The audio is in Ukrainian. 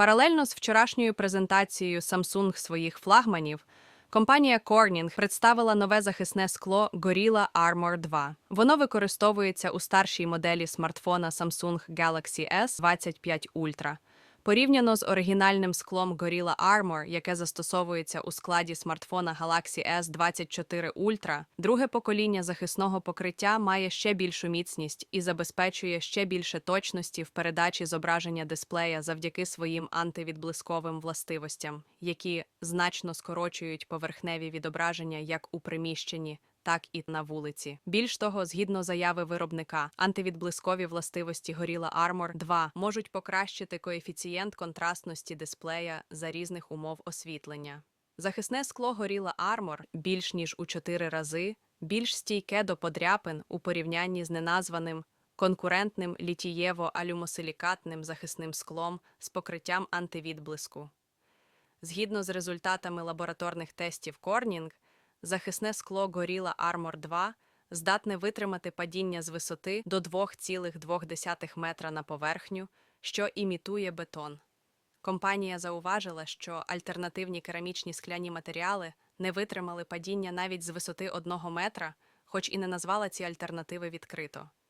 Паралельно з вчорашньою презентацією Samsung своїх флагманів, компанія Corning представила нове захисне скло Gorilla Armor 2. Воно використовується у старшій моделі смартфона Samsung Galaxy S25 Ultra. Порівняно з оригінальним склом Gorilla Armor, яке застосовується у складі смартфона Galaxy S24 Ultra, друге покоління захисного покриття має ще більшу міцність і забезпечує ще більше точності в передачі зображення дисплея завдяки своїм антивідблисковим властивостям, які значно скорочують поверхневі відображення як у приміщенні, так і на вулиці. Більш того, згідно заяви виробника, антивідблискові властивості Gorilla Armor 2 можуть покращити коефіцієнт контрастності дисплея за різних умов освітлення. Захисне скло Gorilla Armor більш ніж у 4 рази більш стійке до подряпин у порівнянні з неназваним конкурентним літієво-алюмосилікатним захисним склом з покриттям антивідблиску. Згідно з результатами лабораторних тестів Corning, захисне скло Gorilla Armor 2 здатне витримати падіння з висоти до 2,2 метра на поверхню, що імітує бетон. Компанія зауважила, що альтернативні керамічні скляні матеріали не витримали падіння навіть з висоти 1 метра, хоч і не назвала ці альтернативи відкрито.